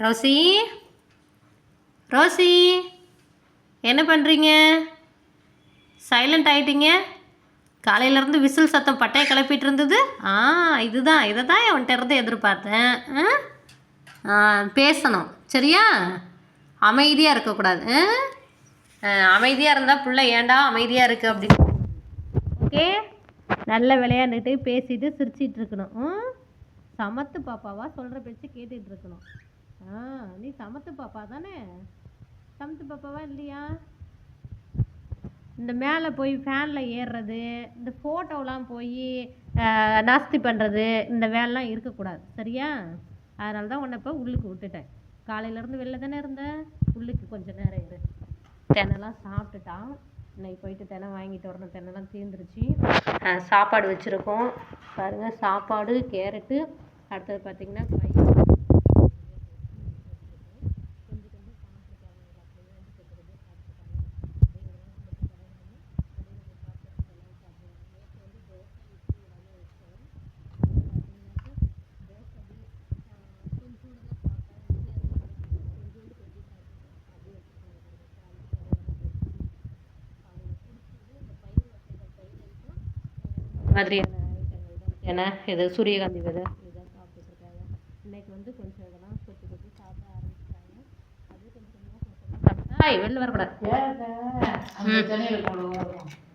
Rousey? Rousey என்ன பண்ணுறீங்க silent ஆகிட்டீங்க காலையிலேருந்து விசில் சத்தம் பட்டையை கிளப்பிட்டு இருந்தது. ஆ இதுதான். இதை தான் அவன்கிட்ட இருந்து எதிர்பார்த்தேன். ஆ? பேசணும். சரியா? அமைதியாக இருக்கக்கூடாது. அமைதியாக இருந்தால் பிள்ளை ஏன்டா அமைதியாக இருக்குது அப்படின்னு. ஓகே? நல்ல விளையாண்டுட்டு பேசிட்டு சிரிச்சிட்டு இருக்கணும். ம்? சமத்து பாப்பாவா சொல்கிற பேச்சு கேட்டுட்டு இருக்கணும். ஆ நீ சமத்து பாப்பா தானே? சமத்து பாப்பாவா இல்லையா? இந்த மேலே போய் ஃபேனில் ஏறுறது இந்த ஃபோட்டோலாம் போய் நாஸ்தி பண்ணுறது இந்த வேலைலாம் இருக்கக்கூடாது சரியா? அதனால தான் உன்னை இப்போ உள்ளுக்கு விட்டுட்டேன். காலையிலேருந்து வெளில தானே இருந்தேன் உள்ளுக்கு கொஞ்சம் நேரம் இரு. தெனெல்லாம் சாப்பிட்டுட்டான். இன்னைக்கு போயிட்டு தெனை வாங்கிட்டு வரணும். தெனெல்லாம் தீர்ந்துருச்சு சாப்பாடு வச்சுருக்கோம். பாருங்கள் சாப்பாடு கேரட்டு அடுத்தது பார்த்திங்கன்னா மாதிரியான ஐட்டங்கள் தான் ஏன்னா இது சூரியகாந்தி விதை இதுதான் சாப்பிட்டுட்டு இருக்காங்க இன்னைக்கு வந்து கொஞ்சம் இதெல்லாம் கொத்தி கொத்தி சாப்பிட ஆரம்பிச்சிட்டாங்க. அது கொஞ்சம் சாப்பிட்டா வெளில வரக்கூடாது.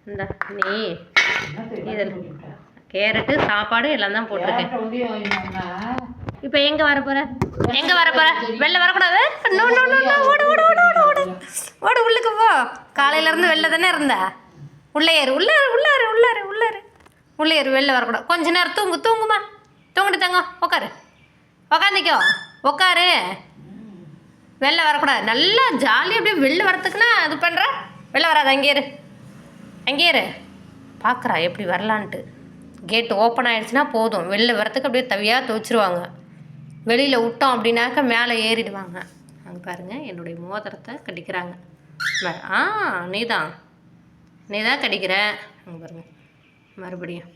இந்த நீ. இதில். கேரட்டு சாப்பாடு எல்லாம் தான் போட்டிருக்கேன் இப்போ எங்கே வர போற? எங்கே வர போற? வெளில வரக்கூடாது? நோ நோ நோ நோ ஓடு ஓடு ஓடு ஓடு ஓடு. ஓடு உள்ளுக்கு போ. காலையிலேருந்து வெளில தானே இருந்த. உள்ளே ஏறு உள்ளே உள்ளே உள்ளே ஏறு வெளில வரக்கூடாது. கொஞ்ச நேரம் தூங்கு தூங்குமா தூங்கிட்டு தங்க உட்காரு உக்காந்துக்கோ. உட்காரு வெளில வரக்கூடாது. நல்லா ஜாலியாக அப்படியே வெளில வரத்துக்குன்னா இது பண்ணுற வெளில வராது அங்கே இரு அங்கே இரு பார்க்குறா எப்படி வரலான்ட்டு. கேட்டு ஓப்பன் ஆகிடுச்சுன்னா போதும். வெளில வரத்துக்கு அப்படியே தவியாக துவச்சிருவாங்க. வெளியில் விட்டோம் அப்படின்னாக்க மேலே ஏறிடுவாங்க. அங்கே பாருங்கள் என்னுடைய மோதிரத்தை கடிக்கிறாங்க. ஆ நீ தான் நீ தான் கடிக்கிற. அங்கே பாருங்கள் மறுபடியும்.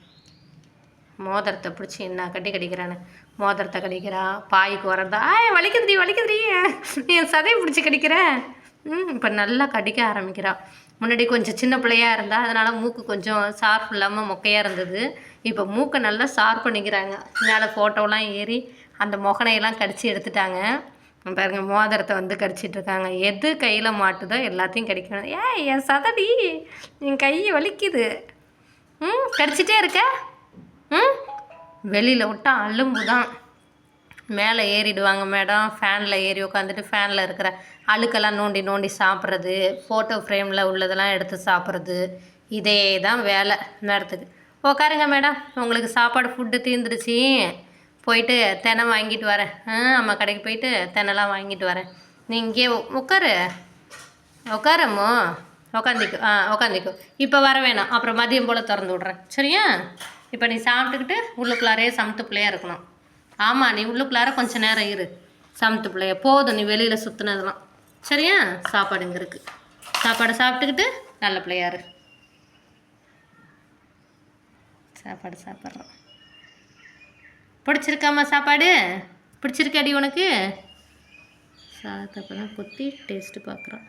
மோதிரத்தை பிடிச்சி என்ன கட்டி கடிக்கிறான்னு மோதிரத்தை கடிக்கிறா பாய்க்கு வரதா ஆய் வலிக்குதுடி வலிக்குதுடி. என் சதையை பிடிச்சி கடிக்கிற? ம் இப்போ நல்லா கடிக்க ஆரம்பிக்கிறா. முன்னாடி கொஞ்சம் சின்ன பிள்ளையா இருந்தா அதனால் மூக்கு கொஞ்சம் ஷார்ப் இல்லாமல் மொக்கையாக இருந்தது. இப்போ மூக்கை நல்லா ஷார்ப் பண்ணிக்கிறாங்க. மேலே ஃபோட்டோலாம் ஏறி அந்த மொகனையெல்லாம் கடிச்சு எடுத்துட்டாங்க. பாருங்க மோதிரத்தை வந்து கடிச்சிட்டு இருக்காங்க. எது கையில் மாட்டுதோ எல்லாத்தையும் கடிக்கணும். ஏ என் சதடி என் கை வலிக்குது. ம் கடிச்சிட்டே இருக்க? ம்? வெளியில் விட்டால் அலும்பு தான் மேலே ஏறிடுவாங்க மேடம். ஃபேனில் ஏறி உட்காந்துட்டு ஃபேனில் இருக்கிற அழுக்கெல்லாம் நோண்டி நோண்டி சாப்பிட்றது ஃபோட்டோ ஃப்ரேமில் உள்ளதெல்லாம் எடுத்து சாப்பிட்றது இதே தான் வேலை நேரத்துக்கு. உட்காருங்க மேடம். உங்களுக்கு சாப்பாடு ஃபுட்டு தீர்ந்துருச்சு போயிட்டு தினை வாங்கிட்டு வரேன். ஆ அம்மா கடைக்கு போயிட்டு தினைலாம் வாங்கிட்டு வரேன். நீ இங்கே உட்காரு உட்காரம்மோ உக்காந்துக்கும் ஆ உக்காந்துக்கும் இப்போ வர வேணாம். அப்புறம் மதியம் போல் திறந்து விட்றேன். சரியா? இப்போ நீ சாப்பிட்டுக்கிட்டு உள்ளுக்குள்ளாரே சமத்து பிள்ளையாக இருக்கணும். ஆமாம் நீ உள்ளுக்குள்ளார கொஞ்ச நேரம் இரு. சமத்து பிள்ளைய. போதும் நீ வெளியில் சுற்றுனதெல்லாம் சரியா? சாப்பாடு இங்கே இருக்குது சாப்பாடு சாப்பிட்டுக்கிட்டு நல்ல பிள்ளையா இரு. சாப்பாடு சாப்பிட்றோம். பிடிச்சிருக்காம்மா சாப்பாடு? பிடிச்சிருக்காடி உனக்கு? சாதத்தை அப்போ தான் கொத்தி டேஸ்ட்டு பார்க்குறோம்.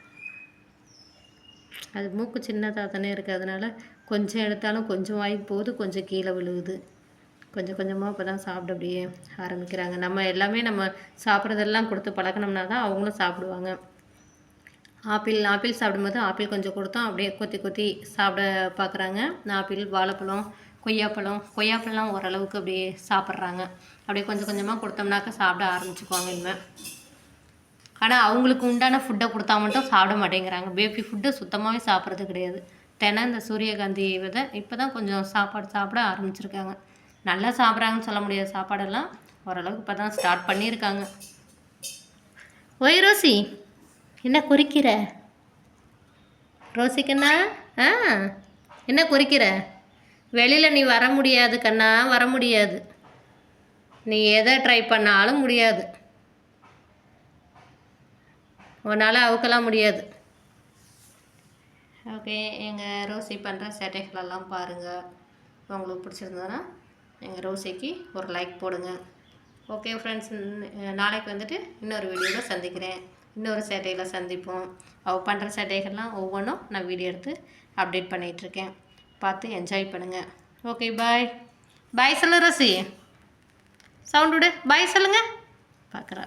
அது மூக்கு சின்னதாக தானே இருக்குது கொஞ்சம் எடுத்தாலும் கொஞ்சம் வாய்க்கு போகுது கொஞ்சம் கீழே விழுகுது. கொஞ்சம் கொஞ்சமாக இப்போ தான் சாப்பிட அப்படியே ஆரம்பிக்கிறாங்க. நம்ம எல்லாமே நம்ம சாப்பிட்றதெல்லாம் கொடுத்து பழக்கணும்னா தான் அவங்களும் சாப்பிடுவாங்க. ஆப்பிள் ஆப்பிள் சாப்பிடும்போது ஆப்பிள் கொஞ்சம் கொடுத்தோம். அப்படியே கொத்தி கொத்தி சாப்பிட பார்க்குறாங்க. ஆப்பிள் வாழைப்பழம் கொய்யாப்பழம் கொய்யாப்பழம் ஓரளவுக்கு அப்படியே சாப்பிட்றாங்க. அப்படியே கொஞ்சம் கொஞ்சமாக கொடுத்தோம்னாக்க சாப்பிட ஆரம்பிச்சுக்குவாங்க இனிமேல் ஆனால் அவங்களுக்கு உண்டான ஃபுட்டை கொடுத்தா மட்டும் சாப்பிட மாட்டேங்கிறாங்க. பேபி ஃபுட்டை சுத்தமாகவே சாப்பிட்றது கிடையாது. தினம் இந்த சூரியகாந்தி விதை இப்போ தான் கொஞ்சம் சாப்பாடு சாப்பிட ஆரம்பிச்சிருக்காங்க. நல்லா சாப்பிட்றாங்கன்னு சொல்ல முடியாத சாப்பாடெல்லாம் ஓரளவுக்கு இப்போ தான் ஸ்டார்ட் பண்ணியிருக்காங்க. ஒய் ரோசி என்ன குறிக்கிற? ரோசி கண்ணா ஆ என்ன குறிக்கிற? வெளியில் நீ வர முடியாது கண்ணா வர முடியாது. நீ எதை ட்ரை பண்ணாலும் முடியாது. உன்னால் அவுக்கலாம் முடியாது. ஓகே எங்கள் ரோசி பண்ணுற சேட்டைகளெல்லாம் பாருங்கள் உங்களுக்கு பிடிச்சிருந்ததுன்னா எங்கள் ரோசிக்கு ஒரு லைக் போடுங்க. ஓகே ஃப்ரெண்ட்ஸ் நாளைக்கு வந்துட்டு இன்னொரு வீடியோவில் சந்திக்கிறேன். இன்னொரு சேட்டையில் சந்திப்போம். அவள் பண்ணுற சேட்டைகள்லாம் ஒவ்வொன்றும் நான் வீடியோ எடுத்து அப்டேட் பண்ணிகிட்ருக்கேன் பார்த்து என்ஜாய் பண்ணுங்கள் ஓகே பாய் பாய் சொல்லு ரோசி. சவுண்டு விடு. பாய் சொல்லுங்கள் பார்க்குறா.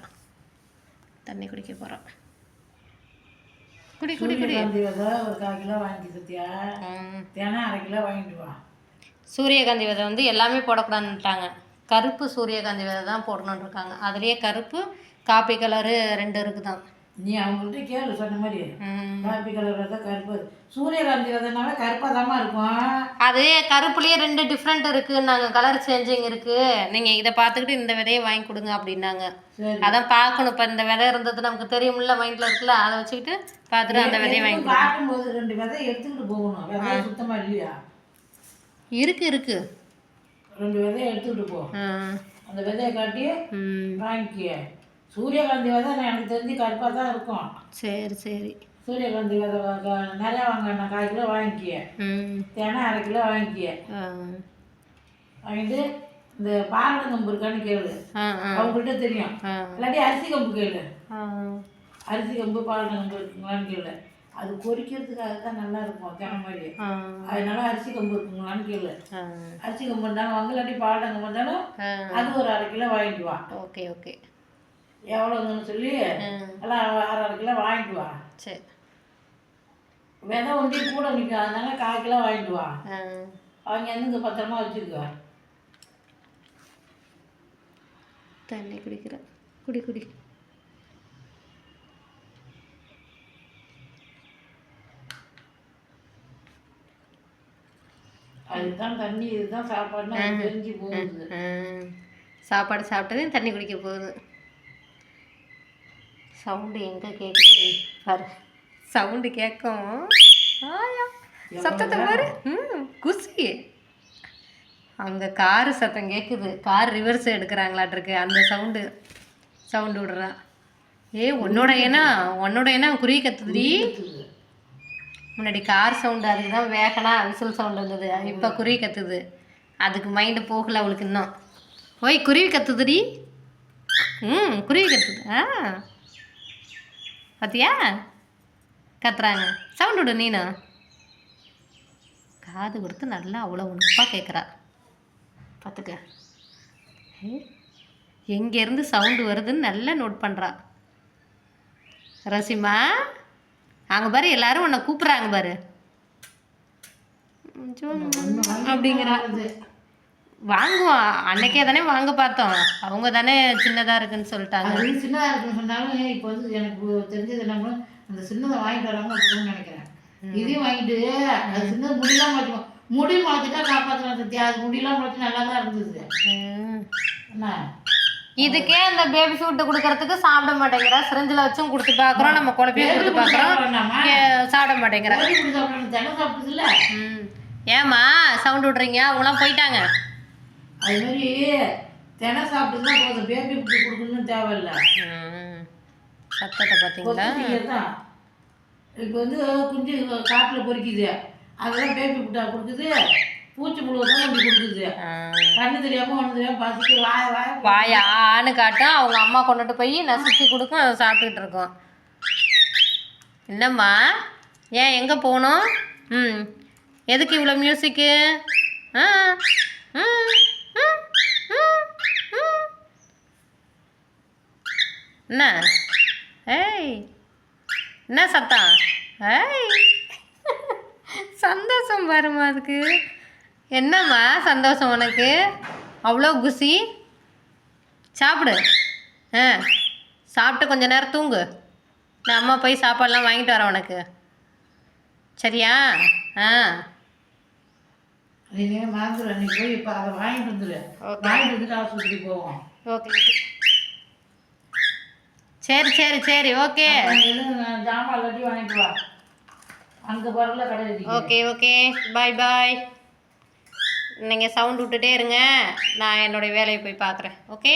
தண்ணி குடிக்க போகிறோம் குடி குடி குடி. ஒரு கால் கிலோ வாங்கி சத்தியா. தினம் அரை கிலோ வாங்கிட்டு வா. சூரியகாந்தி விதை வந்து எல்லாமே போடக்கூடாதுன்ட்டாங்க. கருப்பு சூரியகாந்தி விதை தான் போடணுன்னு இருக்காங்க அதுலேயே கருப்பு காப்பி கலரு ரெண்டு இருக்குதான். நீ அவங்கள்ட்ட கேளு சொன்ன மாதிரி. காப்பி கலர் கருப்பு. சூரியகாந்தி விதைனால கருப்பாக இருக்கும். அது கருப்புலேயே ரெண்டு டிஃப்ரெண்ட் இருக்குது நாங்கள் கலர் சேஞ்சிங் இருக்குது நீங்கள் இதை பார்த்துக்கிட்டு இந்த விதையை வாங்கி கொடுங்க அப்படின்னாங்க. அதான் பார்க்கணும். இப்போ இந்த விதை இருந்தது நமக்கு தெரியும்ல மைண்டில் இருக்குல்ல. அதை வச்சுக்கிட்டு பார்த்துட்டு அந்த விதையை வாங்கி பார்க்கும்போது ரெண்டு விதை எடுத்துக்கிட்டு போகணும். விதை சுத்தமா இல்லையா? இருக்கு இருக்கு. ரெண்டு விதையை எடுத்துக்கிட்டு போ. அந்த விதையை காட்டி ம். வாங்கிக்க. சூரியகாந்தி விதை எனக்கு தெரிஞ்சு கருப்பாக தான் இருக்கும். சரி சரி. சூரியகாந்தி விதை நிறையா வாங்க நான் கால் கிலோ வாங்கிக்க ம். தினம் அரை கிலோ வாங்கிக்க வாங்கிட்டு இந்த பாலன கம்பு இருக்கான்னு கேளு. அவங்ககிட்ட தெரியும். இல்லாட்டி அரிசி கம்பு கேளு. அரிசி கம்பு பாலன கம்பு இருக்குங்களான்னு கேளு. அது பொரிக்கிறதுக்காக தான் நல்லா இருக்கும் தின மாதிரி. அதனால அரிசி கம்பு இருக்குங்களான்னு கேளு. அரிசி கம்பு இருந்தாலும் வாங்க இல்லாட்டி பாலன கம்பு இருந்தாலும் அது ஒரு அரை கிலோ வாங்கிட்டு வா. Okay okay. எவ்வளோங்கன்னு சொல்லி எல்லாம் அரை அரை கிலோ வாங்கிட்டு வா. சரி. விதை ஒண்டி கூட நிற்கும் அதனால கால் கிலோ வாங்கிட்டு வா. அவங்க வந்து இங்கே பத்திரமா வச்சுக்கோ தண்ணி குடிக்கிறேன் குடி குடி. அதுதான் தண்ணி இதுதான் சாப்பாடுன்னு தெரிஞ்சு போகுது. சாப்பாடு சாப்பிட்டதே தண்ணி குடிக்க போகுது. சவுண்டு எங்கே கேட்குது பாரு. சவுண்டு கேட்கும். ஆயா. சத்தத்தை பாரு. ம் குசி அங்கே காரு சத்தம் கேட்குது கார் ரிவர்ஸ் எடுக்கிறாங்களாட்டிருக்கு. அந்த சவுண்டு சவுண்டு விடுறான் ஏ உன்னோட ஏன்னா உன்னோட ஏன்னா குருவி கத்துதுடி. முன்னாடி கார் சவுண்டு அதுக்கு தான் வேகனா விசில் சவுண்டு இருந்தது இப்போ குருவி கத்துது அதுக்கு மைண்டு போகல அவளுக்கு இன்னும். ஓய் குருவி கத்துதுடி ம் குருவி கத்துது ஆ. பார்த்தியா கத்துறாங்க. சவுண்ட் விடு நீனு. காது கொடுத்து நல்லா அவ்வளோ உணுப்பாக கேட்குறா பார்த்துக்க எங்கேருந்து சவுண்டு வருதுன்னு நல்லா நோட் பண்ணுறா ரசிமா அங்கே பாரு எல்லாரும் உன்னை கூப்பிட்றாங்க பாரு. அப்படிங்கிறா. வாங்குவோம் அன்னைக்கே தானே வாங்க பார்த்தோம். அவங்க தானே சின்னதாக இருக்குன்னு சொல்லிட்டாங்க. அது சின்னதாக இருக்குன்னு சொன்னாலும் இப்போ வந்து எனக்கு தெரிஞ்சது என்னன்னா அந்த சின்னதை வாங்கிட்டு வராங்க அப்படின்னு நினைக்கிறேன். இதையும் வாங்கிட்டு அது சின்னது முடியெல்லாம் மாட்டோம் முடி முளைச்சிட்டா காப்பாற்றலாம் சத்தியா அது முடியெல்லாம் முளைச்சி நல்லா தான் இருந்தது. என்ன? இதுக்கே அந்த பேபி ஃபுட்டு கொடுக்கறதுக்கு சாப்பிட மாட்டேங்கிறா. சிரிஞ்சில் வச்சும் கொடுத்து பார்க்குறோம். நம்ம குழப்பையும் கொடுத்து பார்க்குறோம். சாப்பிட மாட்டேங்கிறா. கோழி குடி சாப்பிடணும் தினம் சாப்பிடுதுல்ல ம். ஏம்மா சவுண்ட் விட்றீங்க? அவங்களாம் போயிட்டாங்க. அது மாதிரி தினம் சாப்பிட்டுதான் போதும். பேபி ஃபுட்டு கொடுக்கணும்னு தேவையில்லை. சத்தத்தை பார்த்தீங்களா? தான் இப்போ வந்து குஞ்சு காட்டில் பொறிக்குது. அதெல்லாம் பேபி ஃபுட்டாக கொடுக்குது. பூச்சி புழு தான் அப்படி கொடுக்குது. கண்ணு தெரியாமல் ஒன்று தெரியாமல் பசிக்கு வாய வாய வாய் ஆன்னு காட்டும். அவங்க அம்மா கொண்டுட்டு போய் நசுக்கி கொடுக்கும். அதை சாப்பிட்டுட்டு இருக்கோம். என்னம்மா? ஏன் எங்கே போகணும்? ம். எதுக்கு இவ்வளோ மியூசிக்கு ஆ. ம், ம். என்ன? ஏய் என்ன சத்தம்? ஏய் சந்தோஷம் பாருமா அதுக்கு. என்னம்மா சந்தோஷம் உனக்கு? அவ்வளோ குசி? சாப்பிடு. ஆ சாப்பிட்டு கொஞ்ச நேரம் தூங்கு. நான் அம்மா போய் சாப்பாடெலாம் வாங்கிட்டு வரேன் உனக்கு. சரியா? ஆ. நீங்கள் போய் இப்போ அதை வாங்கிட்டு வந்துடு வாங்கிட்டு வந்துட்டு ஆஸ்பத்திரி போவோம். ஓகே ஓகே சரி சரி சரி ஓகே. அப்புறம் எதுவும் ஜாமான் எல்லாத்தையும் வாங்கிட்டு வா. அங்கே பரவாயில்ல கடை இருக்கு ஓகே ஓகே. பாய் பாய் நீங்கள் சவுண்ட் விட்டுட்டே இருங்க. நான் என்னுடைய வேலையை போய் பார்க்குறேன் ஓகே?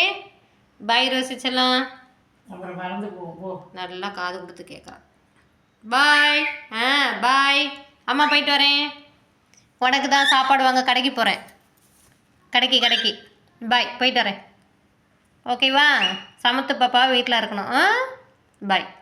பாய் அப்புறம் மறந்து போ நல்லா காது கொடுத்து கேட்குறான் பாய் ஆ பாய் அம்மா போயிட்டு வரேன். உனக்கு தான் சாப்பாடு வாங்க கடைக்கு போகிறேன் கடைக்கு கடைக்கு. பாய் போயிட்டு வரேன். ஓகேவா? சமத்து பாப்பா வீட்டில் இருக்கணும். ஆ? பாய்